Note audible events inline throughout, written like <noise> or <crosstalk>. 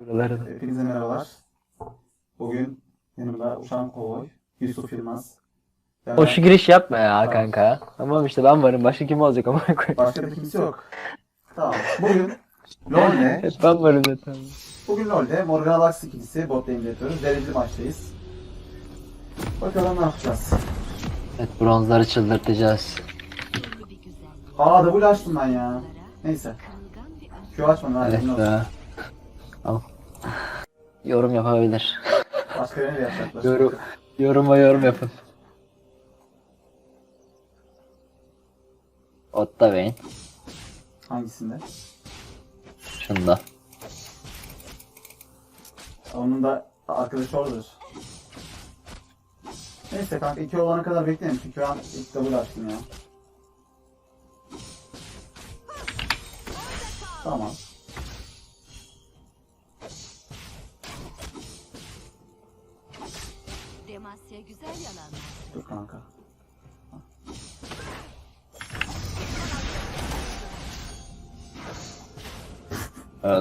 Buraları. Hepinize merhabalar. Bugün yanımda Uşan Kovoy, Yusuf Yılmaz. ve O şu giriş yapma ya kanka. Tamam işte ben varım. Başka kim olacak ama Başka da kimse yok. Tamam. Bugün LoL'de, Hep <laughs> ben varım zaten. bugün LoL'de Morgan Lux ikilisi bot lane'de yapıyoruz. Dereceli maçtayız. Bakalım ne yapacağız. Evet bronzları çıldırtacağız. Aa double açtım ben ya. Neyse. Q açmam ben. Evet. Al. Yorum yapabilir. De yapacaklar. Yorum, yoruma yorum yapın. Otta Vayne. Hangisinde? Şunda. Onun da arkadaşı oradadır. Neyse kanka iki olana kadar bekleyelim çünkü ben ilk double açtım ya. Tamam.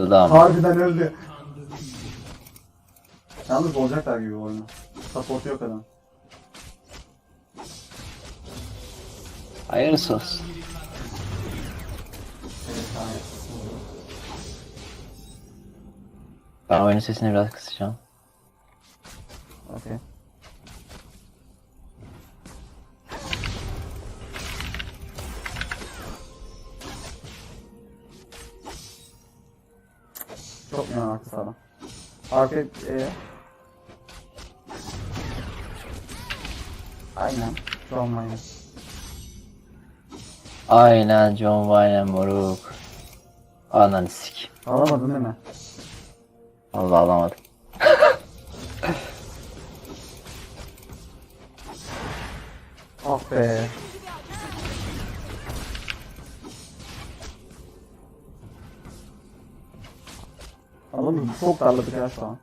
Öldü ama. Harbiden öldü. Yalnız olacaklar gibi oyunu. Support yok adam. Hayırlısı olsun. Ben oyunun sesini biraz kısacağım. Okey. Yaman arka sağlam. Arka e. Aynen. John Wayne. Aynen John Wayne moruk. Ananı sik. Alamadın değil mi? Allah alamadım. Ah be. Çok darladık ya şu an.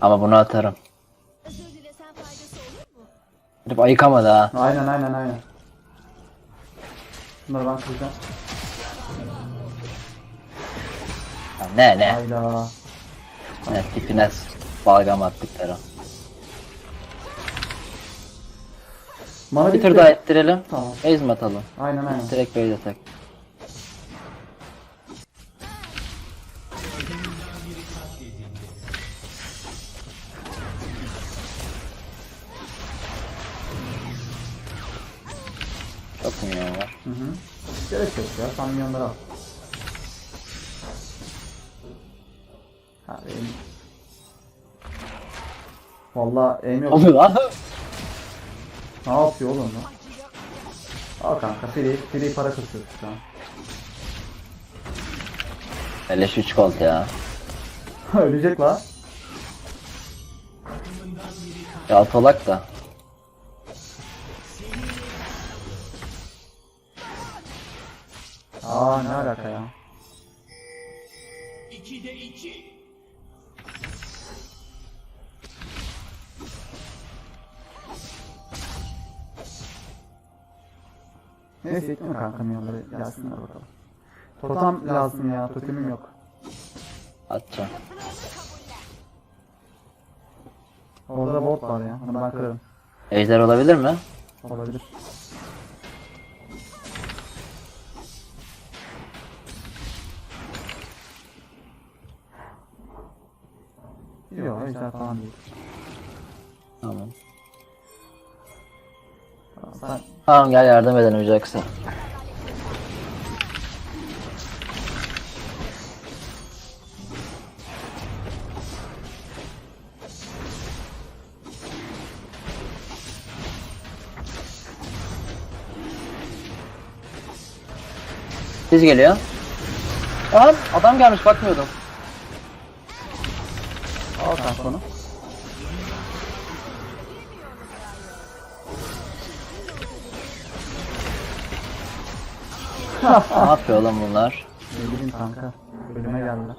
Ama bunu atarım. Herif ayıkamadı ha. Aynen aynen aynen. Bunları ben kıracağım. Ya Ne ne? Hayda. Ne tipine balgam attık Tero. Bana Bir tur daha ettirelim. Tamam. Mi atalım? Aynen aynen. Direkt base atak. Valla aim yok. Lan. Ne yapıyor oğlum lan? Al kanka free, free para kasıyoruz şu an. Eleş 3 kolt ya. <laughs> Ölecek la. Yalpalak da. Aa ne alaka ya? Neyse gitme kanka milyonları gelsinler bakalım. Totem lazım ya, totemim yok. Atacağım. Orada da bot var ya, onu ben kırarım. Ejder olabilir mi? Olabilir. Yok, ejder falan değil. Tamam var. Tamam gel yardım edelim Jax'a. Siz geliyor. Aa, adam gelmiş bakmıyordum. Al kaç bunu. Ne yapıyor oğlum bunlar? Ne bileyim kanka. Bölüme geldiler.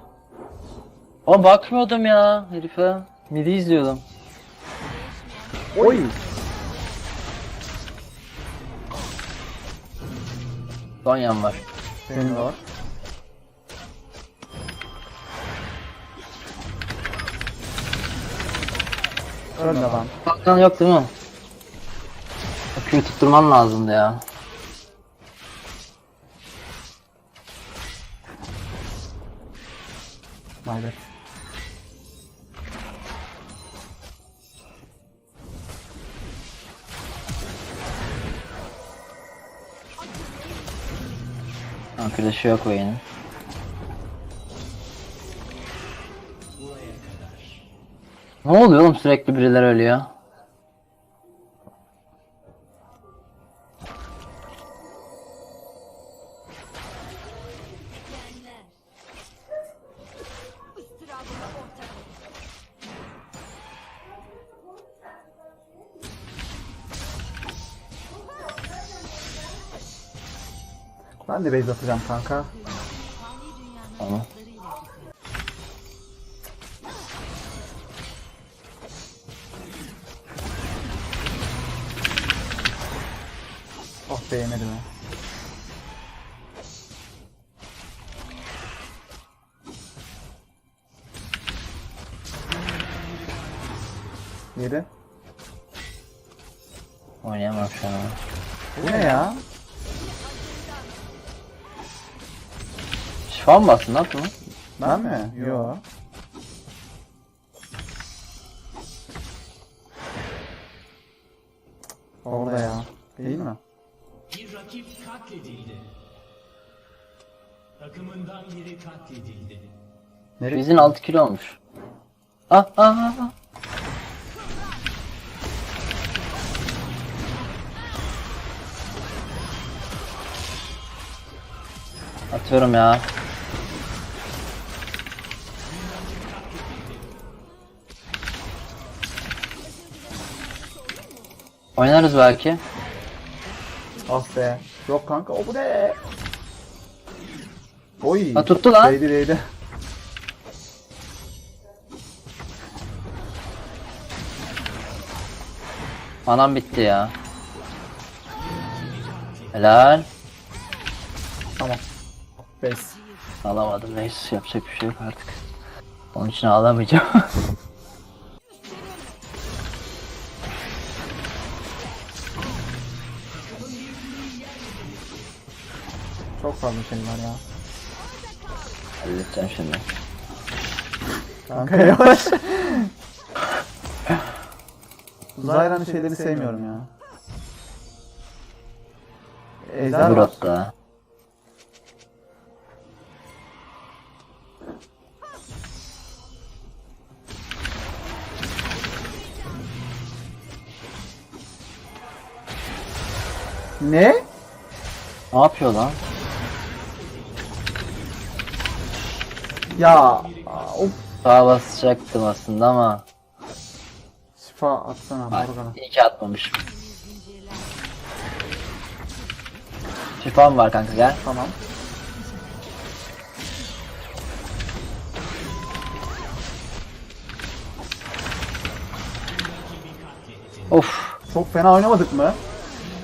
O bakmıyordum ya herife. Midi izliyordum. Oy. Zonya'm var. Senin de var. Ölme lan. Baktan yok değil mi? Aküyü tutturman lazımdı ya. Maydet. Ha, flash'ı yok oyunun. Ne oluyor oğlum sürekli birileri ölüyor. Base atacağım kanka. Tamam. Oh beğenedim ha. Yedi. Oynayamam şu an. Bu ne ya? Şifa mı bastın ne yaptın lan? Ben mi? Yo. Orada ya. Değil mi? Bir rakip katledildi. Takımından biri katledildi. Nereye? Bizin 6 kilo olmuş. Ah ah ah. ah. Atıyorum ya. Oynarız belki. Ah be. Yok kanka o bu ne? Oy. Ha, tuttu lan. Değdi değdi. Manam bitti ya. Helal. Tamam. Base. Alamadım neyse yapacak bir şey yok artık. Onun için ağlamayacağım. <laughs> Çok fazla şey var ya. Halledeceğim şimdi. Kanka yavaş. <laughs> Uzayranı şeyleri sevmiyorum ya. Ejder Dur var. hatta. Ne? Ne yapıyor lan? Ya. Of. Sağa basacaktım aslında ama Şifa atsana Ay, Morgana. iyi ki atmamışım. Şifam var kanka gel. Tamam. Of Çok fena oynamadık mı?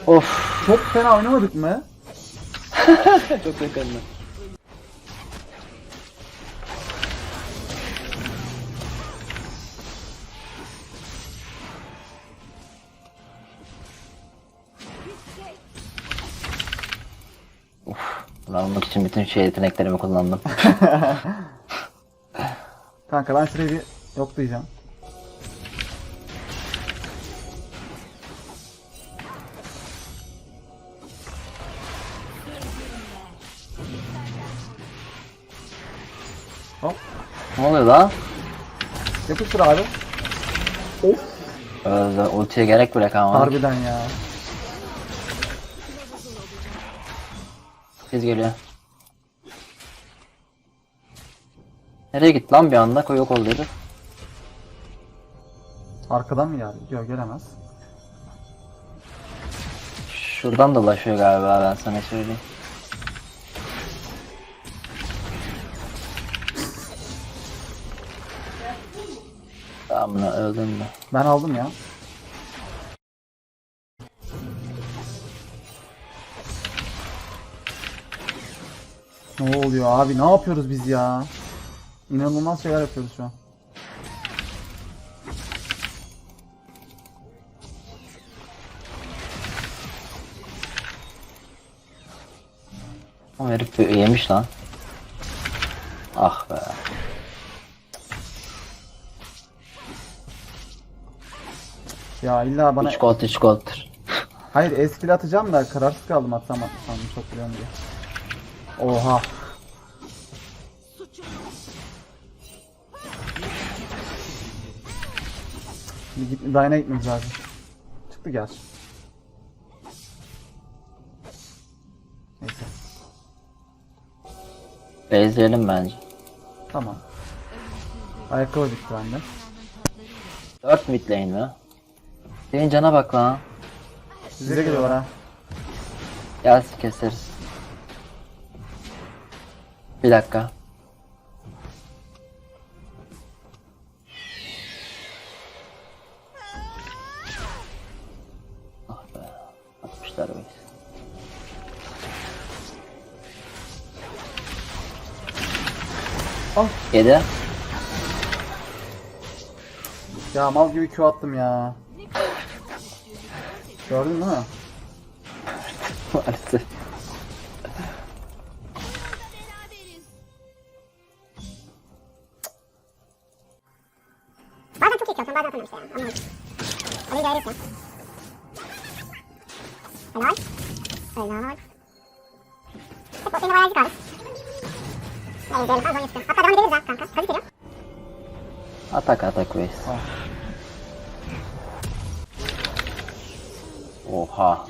of. Çok fena oynamadık mı? <laughs> Çok yakındı. Almak için bütün şey yeteneklerimi kullandım. <laughs> Kanka ben şurayı bir yoklayacağım. Hop. ne oluyor lan? Yapıştır abi. Of. Öldü. Ultiye gerek bile kalmadı. Harbiden ya. Biz geliyor. Nereye gitti lan bir anda? Koy yok oldu herif. Arkadan mı geldi? Yok gelemez. Şuradan dolaşıyor galiba ben sana söyleyeyim. Tamam öldüm mü? Ben aldım ya. Ne oluyor abi? Ne yapıyoruz biz ya? İnanılmaz şeyler yapıyoruz şu an. O herif yemiş lan. Ah be. Ya illa bana... 3 gold 3 gold'tur. Hayır eskili atacağım da kararsız kaldım atsam atmasam mı çok biliyorum diye. Oha. Git, Dyna gitmemiz lazım. Çıktı gerçi. Neyse. Bezleyelim bence. Tamam. Ayakkabı bitti bende. 4 mid lane mi? Senin cana bak lan. Size geliyorlar ha. Gelsin keseriz. Bir dakika. Ah be. Atmışlar beni. Al. Yedi. Ya mal gibi Q attım ya. Gördün değil mi? <laughs> Maalesef. Anlamadım. Onu idare ediyorsun. Helal. Helal. Tek bot lane'de bayağı kaldı. Ben izleyelim. Az oyun Hatta devam ederiz ha kanka. Tabii ki Atak atak Veys. Oha.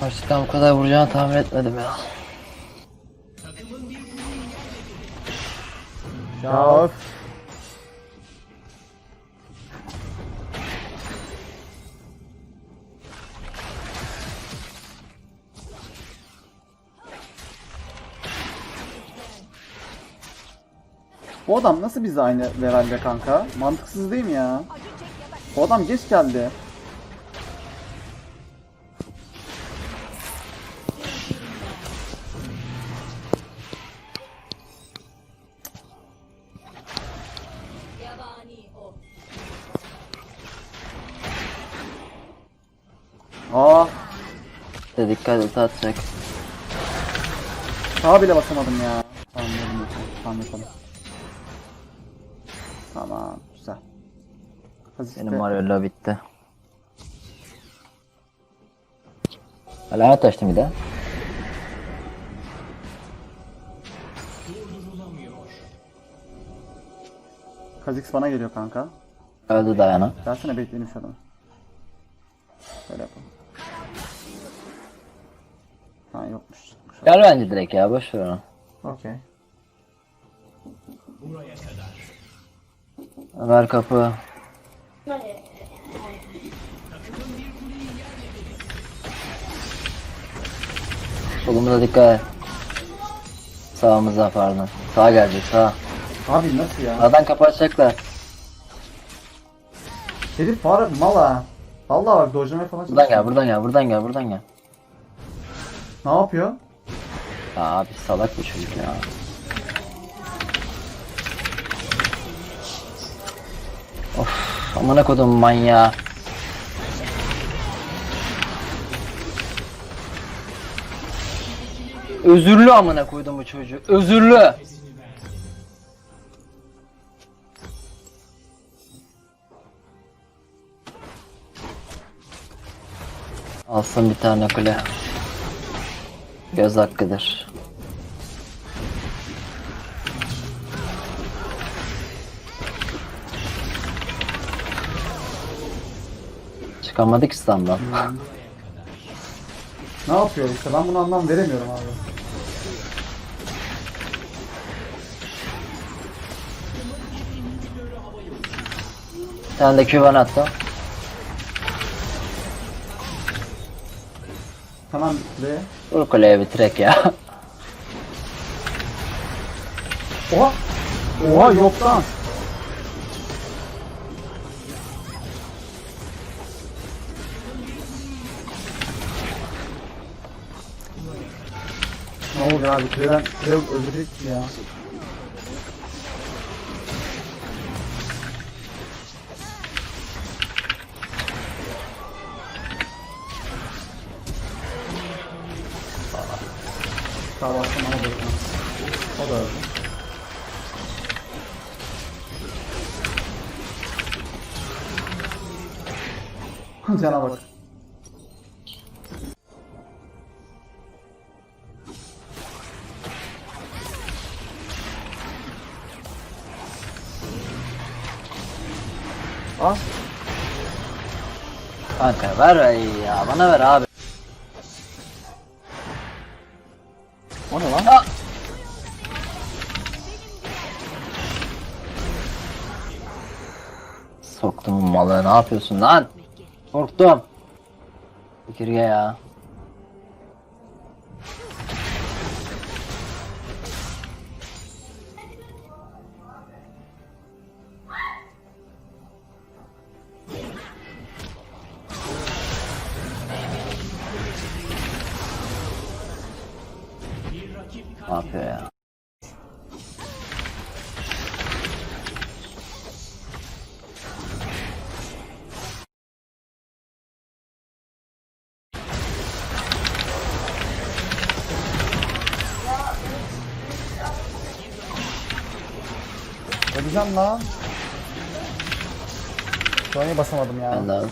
Gerçekten bu kadar vuracağını tahmin etmedim ya. Ya. Bu adam nasıl bizle aynı levelde kanka? Mantıksız değil mi ya? Bu adam geç geldi. De dikkat et atacak. sağa bile basamadım ya. Tamam, yapalım. Tamam, yapalım. Tamam, güzel. Hazır Benim Mario'la bitti. Alamet açtım bir de. Kha'Zix bana geliyor kanka. Öldü Dayana. Gelsene bekleyelim şu adamı. Böyle yapalım. Ha yokmuş. Gel bence direkt ya boş ver onu. Okey. Buraya kadar. Ver kapı. Solumuza dikkat et. Sağımıza pardon. Sağa gelecek sağ. Abi nasıl ya? Sağdan kapı açacaklar. Herif var mala. Vallahi bak dojlamaya falan Buradan çalışıyor. gel buradan gel buradan gel buradan gel. Ne yapıyor? Ya abi salak bir çocuk ya. Of amına kodum manyağı. Özürlü amına koydum bu çocuğu. Özürlü. Alsın bir tane kule. Göz hakkıdır. Çıkamadık İstanbul'dan. Ne yapıyor işte ben bunu anlam veremiyorum abi. Tane de Q1 attım. Tamam ve Vur kuleye bitirek ya. Oha! Oha yok lan! Ne oldu abi? Kreden öldürdük ya. Olasın ama böyle. O da öldü. Cana bak. Ah, Kanka ver ay ya bana ver abi. Ne yapıyorsun lan? Korktum. Fikirge ya. Öleceğim lan. Sonraya basamadım ya. Ben de.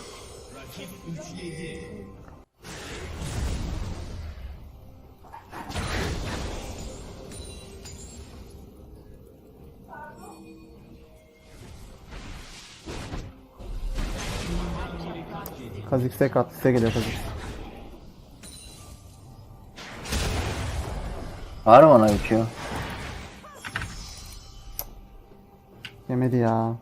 Kazik size kat, size geliyor Kazik. Var mı ona bir Q? Yemedi ya.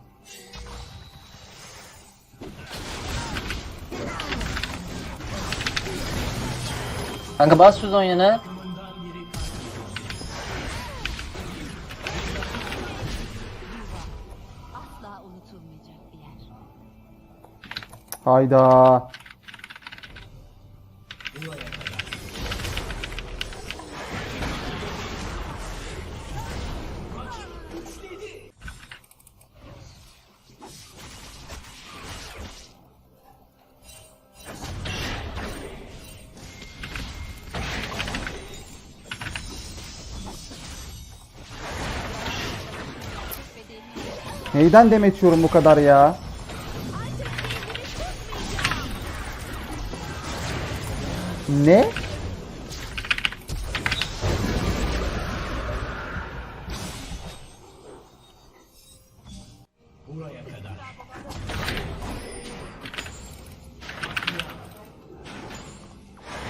Kanka bas şu Zonya'nı. Asla unutulmayacak bir yer. Hayda. Neyden demet yiyorum bu kadar ya? Ne?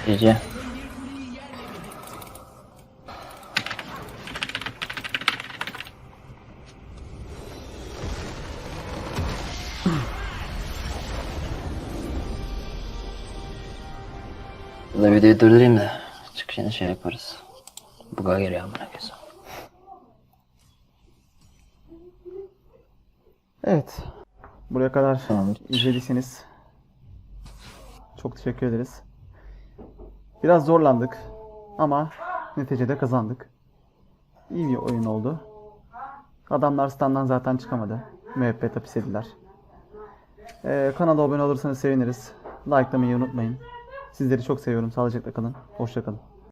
Buraya Burada videoyu durdurayım da çıkışını şey yaparız. Buga geliyor amına koyayım. Evet. Buraya kadar Tamam. izlediyseniz çok teşekkür ederiz. Biraz zorlandık ama neticede kazandık. İyi bir oyun oldu. Adamlar standdan zaten çıkamadı. Müebbet hapis edildiler. Ee, kanala abone olursanız seviniriz. Likelamayı unutmayın. Sizleri çok seviyorum. Sağlıcakla kalın. Hoşça kalın.